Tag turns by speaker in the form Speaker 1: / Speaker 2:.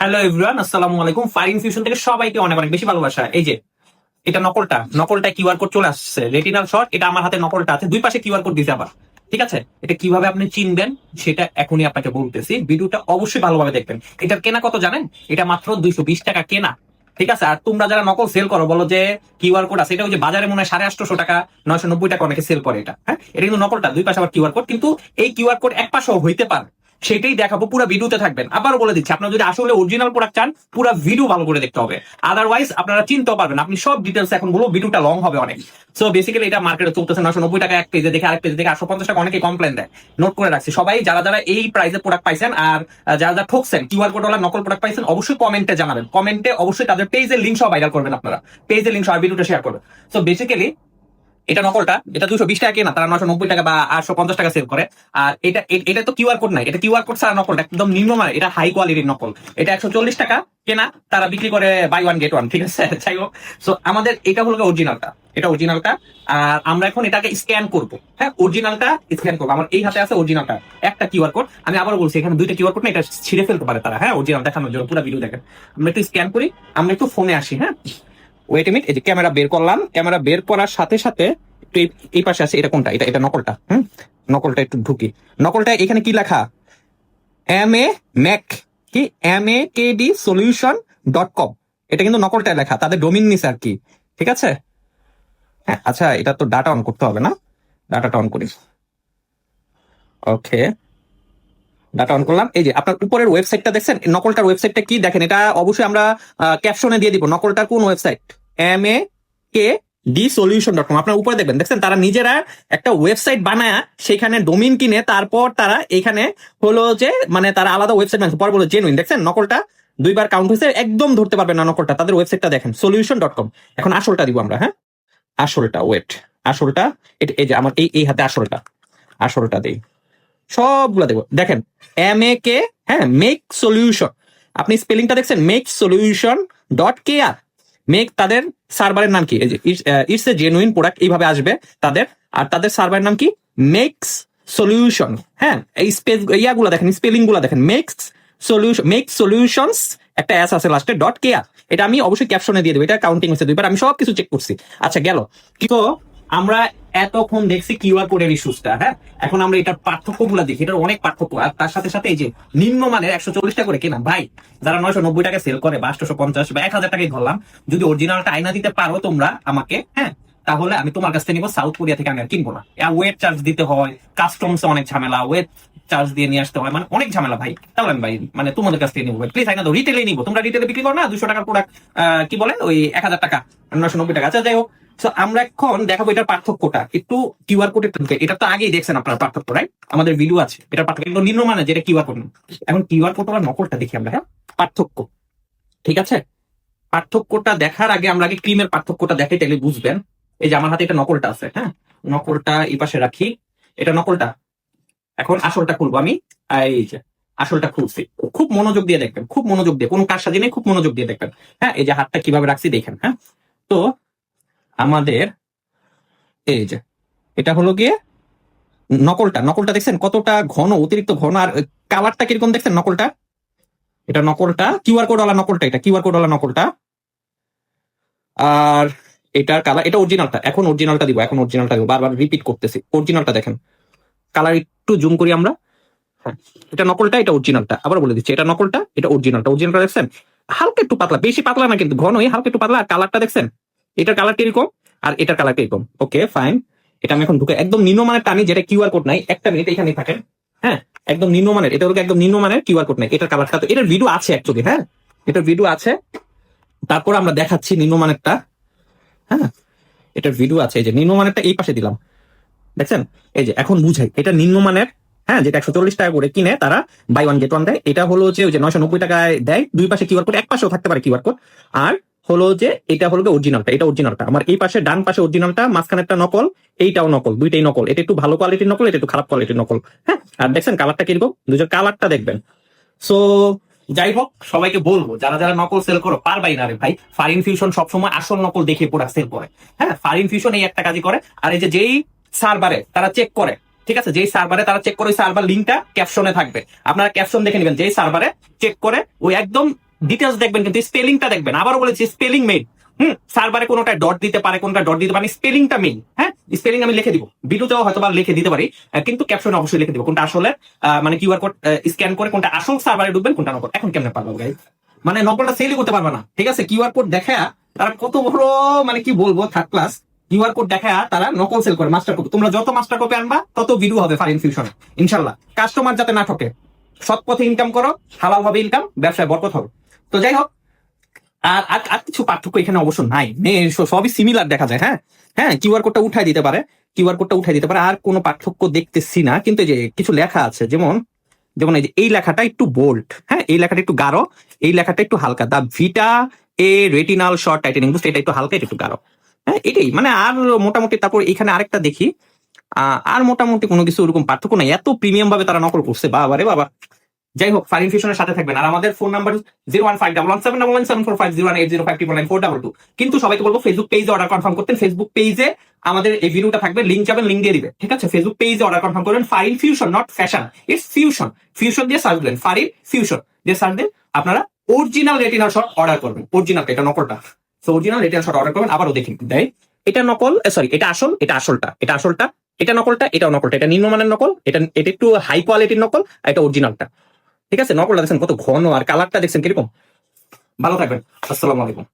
Speaker 1: Hello everyone আসসালামু আলাইকুম। Fire infusion থেকে সবাইকে অনেক অনেক বেশি ভালোবাসা। এই যে, এটা নকলটা নকলটা কিউআর কোড চলে আসছে। রেটিনাল শট এটা আমার হাতে নকলটা আছে। দুই পাশে কিউআর কোড দিতে আবার। ঠিক আছে? এটা কীভাবে আপনি চিনবেন, সেটা এখনই আপনাকে বলতেছি। ভিডিওটা অবশ্যই ভালোভাবে দেখবেন। এটার কেনা কত জানেন? এটা মাত্র দুইশো বিশ টাকা কেনা। ঠিক আছে? আর তোমরা যারা নকল সেল করো, বলো যে কিউআর কোড আছে। এটা ওই যে বাজারে মনে হয় সাড়ে আটশো টাকা, নয়শো নব্বই টাকা অনেকে সেল করে এটা। হ্যাঁ? এটা কিন্তু নকলটা, দুই পাশে আবার কিউআর কোড কিন্তু এই কিউআর কোড এক পাশেও হইতে পারে। সেটাই দেখাবো, পুরো ভিডিওতে থাকবেন। আবারও বলে দিচ্ছি, আপনারা যদি আসলে অরিজিনাল প্রোডাক্ট চান, পুরো ভিডিও ভালো করে দেখতে হবে। আদারওয়াইজ আপনারা চিনতেও পারবেন, আপনি সব ডিটেলস এখন বলব ভিডিওটা লং হবে অনেক। সো বেসিক্যালি এটা মার্কেটে চলতেছে নশো নব্বই টাকা এক পেজে দেখে আরেক পেজে দেখে আটশো পঞ্চাশ টাকা অনেকে কমপ্লেন দেয়। নোট করে রাখছি, সবাই যারা যারা এই প্রাইসে প্রোডাক্ট পাইছেন আর যারা যারা ঠকছেন কিউআর কোড ওলা নকল প্রোডাক্ট পাইছেন, অবশ্যই কমেন্টে জানাবেন। কমেন্টে অবশ্যই তাদের পেজের লিঙ্ক সহ ভাইরাল করবেন আপনারা। পেজের লিঙ্ক সহ ভিডিওটা শেয়ার করবেন। সো বেসিক্যালি এটা নকলটা, এটা দুশো বিশ টাকা কেনা, তারা নশো নব্বই টাকা বা আটশো পঞ্চাশ টাকা সেল করে। আর এটা এটা তো কিউআর কোড নাই, এটা কিউআর কোড ছাড়া নকলটা একদম নিম্নমানের এটা হাই কোয়ালিটির নকল। এটা একশো চল্লিশ টাকা কেনা, তারা বিক্রি করে বাই ওয়ান গেট ওয়ান ঠিক আছে? যাই হোক। সো আমাদের এটা হলো অরিজিনালটা এটা অরিজিনালটা আর আমরা এখন এটাকে স্ক্যান করব। হ্যাঁ অরিজিনালটা স্ক্যান করব। আমার এই হাতে আছে অরিজিনালটা একটা কিউআর কোড। আমি আবার বলছি, এখানে দুইটা কিউআর কোড না এটা ছিঁড়ে ফেলতে পারে তারা। হ্যাঁ অরিজিনাল দেখানোর জন্য, পুরো ভিডিও দেখেন। আমরা একটু স্ক্যান করি, আমরা একটু ফোনে আসি হ্যাঁ? ওয়েট মিনিট এই যে ক্যামেরা বের করলাম, ক্যামেরা বের করার সাথে সাথে একটু এই- পাশে আছে, এটা কোনটা? এটা এটা নকলটা, হুম? নকলটা একটু ঢুকি। নকলটা এখানে কি লেখা? এম এ ম্যাক কি? M A K D solution dot com এটা কিন্তু নকলটা লেখা, তাদের ডোমিন নিছে আর কি, ঠিক আছে? হ্যাঁ আচ্ছা এটা তো ডাটা অন করতে হবে না? ডাটাটা অন করি। ওকে ডাটা অন করলাম। এই যে, আপনার উপরের ওয়েবসাইটটা দেখছেন? নকলটার ওয়েবসাইটটা কি দেখেন? এটা অবশ্যই আমরা ক্যাপশনে দিয়ে দিব, নকলটার কোন website M A K D solution dot com আপনার উপরে দেখবেন। দেখছেন, তারা নিজেরা একটা ওয়েবসাইট বানায় সেখানে ডোমিন কিনে তারপর তারা এখানে হলো যে মানে তারা আলাদা ওয়েবসাইট বানাচ্ছে। পরে বলো জেনুইন দেখছেন, নকলটা দুইবার কাউন্ট হয়েছে, একদম ধরতে পারবেন না নকলটা। তাদের ওয়েবসাইটটা দেখেন সলিউশন ডট কম এখন আসলটা দিব আমরা হ্যাঁ? আসলটা ওয়েট আসলটা, এটা এই যে আমার এই এই হাতে আসলটা। আসলটা দেই। সবগুলো দেখব দেখেন এম এ কে হ্যাঁ মেক সলিউশন আপনি স্পেলিংটা দেখছেন make solution dot K R make তাদের সার্ভারের নাম কি? ইটস এ জেনুইন প্রোডাক্ট এইভাবে আসবে তাদের। আর তাদের সার্ভারের নাম কি? মেক্স সলিউশন হ্যাঁ এই স্পেস ইয়াগুলো দেখেন স্পেলিংগুলো দেখেন। মেক্স সলিউশন মেক সলিউশনস একটা অ্যাস আছে লাস্টে ডট কেয়ার এটা আমি অবশ্যই ক্যাপশনে দিয়ে দেবো, এটা কাউন্টিং হচ্ছে দুইবার, আমি সব কিছু চেক করছি। আচ্ছা গেল। তো আমরা এতক্ষণ দেখছি কিউআর কোডের ইস্যুসটা হ্যাঁ? এখন আমরা এটার পার্থক্যগুলা দেখি, এটার অনেক পার্থক্য। আর তার সাথে সাথে এই যে নিম্নমানের একশো চল্লিশ টাকা করে কেনা, ভাই, যারা নয়শো নব্বই টাকা সেল করে বা আটশো পঞ্চাশ বা এক হাজার টাকায় ধরলাম, যদি অরিজিনালটা আয়না দিতে পারো তোমরা আমাকে হ্যাঁ তাহলে আমি তোমার কাছ থেকে নিবো সাউথ কোরিয়া থেকে আমি আর কিনবো না। ওয়েট চার্জ দিতে হয় কাস্টমস অনেক ঝামেলা ওয়েট চার্জ দিয়ে নিয়ে আসতে হয় মানে অনেক ঝামেলা, ভাই। তাহলে আমি, ভাই মানে তোমাদের কাছ থেকে নিবো প্লিজ আইনা তো রিটেলে নিবো। তোমরা রিটেলে বিক্রি করো না, দুশো টাকার প্রোডাক্ট কি বলে? ওই এক হাজার টাকা, নয়শো নব্বই টাকা। আচ্ছা যাই হোক আমরা এখন দেখাবো এটার পার্থক্যটা। একটু কিউআর কোডের এটা তো আগেই দেখছেন আপনারা পার্থক্য রাইট আমাদের ভিডিও আছে। এটার পার্থক্য কিন্তু নিম্নমানের যেটা কিউআর কোড এখন কিউআর কোড ওরা নকলটা দেখি আমরা হ্যাঁ? পার্থক্য। ঠিক আছে? পার্থক্যটা দেখার আগে আমরা আগে ক্রিমের পার্থক্যটা দেখাই তাহলে বুঝবেন। এই যে আমার হাতে এটা নকলটা আছে হ্যাঁ? নকলটা এই পাশে রাখি। এটা নকলটা? এখন আসলটা খুলবো আমি। এই যে, আসলটা খুলছি। খুব মনোযোগ দিয়ে দেখবেন, খুব মনোযোগ দিয়ে। কোনো কাজ সাজিয়ে খুব মনোযোগ দিয়ে দেখবেন। হ্যাঁ এই যে হাতটা কীভাবে রাখছি দেখেন হ্যাঁ? তো আমাদের এই যে এটা হলো গিয়ে নকলটা। নকলটা দেখছেন কতটা ঘন অতিরিক্ত ঘন আর কালারটা কীরকম দেখছেন নকলটা? এটা নকলটা কিউআর কোড ওয়ালা নকলটা এটা কিউআর কোড ওয়ালা নকলটা। আর এটার কালার এটা অরিজিনালটা এখন অরিজিনালটা দিব এখন অরিজিনালটা দিব বারবার রিপিট করতেছি অরিজিনালটা দেখেন। কালার একটু জুম করি আমরা। হ্যাঁ, এটা নকলটা এটা অরিজিনালটা আবার বলে দিচ্ছি এটা নকলটা এটা অরিজিনালটা অরিজিনালটা দেখছেন? হালকা একটু পাতলা বেশি পাতলা না কিন্তু ঘন ঘনই হালকা একটু পাতলা আর কালারটা দেখছেন? এটার কালার কীরকম আর এটার কালার কীরকম ওকে ফাইন এটা আমি এখন ঢুকে একদম নিম্নমানের টানি যেটা কিউআর কোড নাই, একটা মিনিট এখানে থাকেন। হ্যাঁ? একদম নিম্নমানের এটা হলো একদম নিম্নমানের কিউআর কোড নাই, এটার কালারটা তো এটার ভিডিও আছে অ্যাকচুয়ালি হ্যাঁ? এটার ভিডিও আছে। তারপর আমরা দেখাচ্ছি নিম্নমানেরটা হ্যাঁ? এটার ভিডিও আছে, এই যে নিম্নমানেরটা এই পাশে দিলাম। দেখছেন? এই যে এখন বুঝাই, এটা নিম্নমানের হ্যাঁ? যেটা একশো চল্লিশ টাকা করে কিনে তারা বাই ওয়ান গেট ওয়ান দেয়। এটা হলো যে ওই যে নয়শো নব্বই টাকায় দেয়। দুই পাশে কিউআর কোড এক পাশেও থাকতে পারে কিউআর কোড আর হলো যে এটা হলো অরিজিনালটা এটা অরিজিনালটা আমার এই পাশে, ডান পাশে অরিজিনালটা মাঝখানে একটা নকল, এইটাও নকল, দুইটাই নকল। এটা একটু ভালো কোয়ালিটির নকল, এটা একটু খারাপ কোয়ালিটির নকল হ্যাঁ? আর দেখছেন কালারটা কীরকম? দুজন কালারটা দেখবেন। সো যাই হোক, সবাইকে বলব, যারা যারা নকল সেল করো, পারবাই না রে ভাই। ফারিন ফিউশন সবসময় আসল নকল দেখে প্রোডাক্ট সেল করে হ্যাঁ? ফারিন ফিউশন এই একটা কাজই করে। আর এই যে যেই সার্ভারে তারা চেক করে, ঠিক আছে? যেই সার্ভারে তারা চেক করে, ওই সার্ভার লিঙ্কটা ক্যাপশনে থাকবে। আপনারা ক্যাপশন দেখে নেবেন, যেই সার্ভারে চেক করে ওই একদম ডিটেলস দেখবেন, কিন্তু স্পেলিংটা দেখবেন। আবারও বলেছি স্পেলিং মেইন হুম সার্ভারে কোনোটা ডট দিতে পারে কোনটা ডট দিতে পারে স্পেলিংটা মেইন হ্যাঁ স্পেলিং আমি লিখে দিব। ভিডিওতেও হয়তো বা লিখে দিতে পারি কিন্তু ক্যাপশনে অবশ্যই লিখে দিব। কোনটা আসলে মানে কিউআর কোড স্ক্যান করে কোনটা আসল সার্ভারে ঢুকবেন, কোনটা নকল। এখন কেমনে পারব গাইজ মানে নকলটা সেলই করতে পারবে না, ঠিক আছে? কিউআর কোড দেখা, তারা কত বড় মানে কি বলব থার্ড ক্লাস কিউআর কোড দেখা, তারা নকল সেল করে মাস্টার কপি তোমরা যত মাস্টার কপি আনবা, তত ভিডিও হবে ফার ইনফিউশনে ইনশাল্লাহ কাস্টমার যাতে না ঠকে, সৎ পথে ইনকাম করো, হালাল ভাবে ইনকাম ব্যবসায় বরকত হবে। তো যাই হোক আর আর কিছু পার্থক্য এখানে অবশ্য নাই। নে, স- সবই সিমিলার দেখা যায় হ্যাঁ? হ্যাঁ কিউআর কোডটা উঠাই দিতে পারে। কিউআর কোডটা উঠাই দিতে পারে আর কোনো পার্থক্য দেখতেছি না। কিন্তু যে কিছু লেখা আছে যেমন যেমন এই যে এই লেখাটা একটু বোল্ড হ্যাঁ? এই লেখাটা একটু গাঢ় এই লেখাটা একটু হালকা। The vita A retinal short tightening বুঝতে এটা একটু হালকা একটু গাঢ়। হ্যাঁ এটাই। মানে আর মোটামুটি তারপর এখানে আরেকটা দেখি। আর মোটামুটি কোনো কিছু ওরকম পার্থক্য নাই। এত প্রিমিয়াম ভাবে তারা নকল করছে বাবা রে বাবা। যাই হোক ফাইন ফিউশনের সাথে থাকবেন। আর আমাদের phone number zero one five double one seven double one seven four five zero one eight zero five triple nine four double two কিন্তু সবাইকে বলব ফেসবুক পেজে অর্ডার কনফার্ম করতেন ফেসবুক পেজে আমাদের এই ভিডিওটা থাকবে লিঙ্ক যাবেন লিঙ্ক দিয়ে দিবে। ঠিক আছে? ফেসবুক পেজে অর্ডার কনফার্ম করবেন fine fusion not fashion it's fusion fusion দিয়ে সার্চ দিলেন, ফারিন ফিউশন দিয়ে সার্চ দিন, আপনারা অরিজিনাল রেটিনাল শট অর্ডার করবেন। অরিজিনালটা এটা নকলটা। সো অরিজিনাল রেটিনাল শট অর্ডার করবেন, আবারও দেখি দেয় এটা নকল সরি এটা আসল, এটা আসলটা এটা আসলটা, এটা নকলটা, এটাও নকলটা, এটা নিম্নমানের নকল, এটা এটা একটু হাই কোয়ালিটির নকল এটা অরিজিনালটা ঠিক আছে? নকলটা দেখছেন কত ঘন আর কালারটা দেখছেন কীরকম? ভালো থাকবেন। আসসালামু আলাইকুম।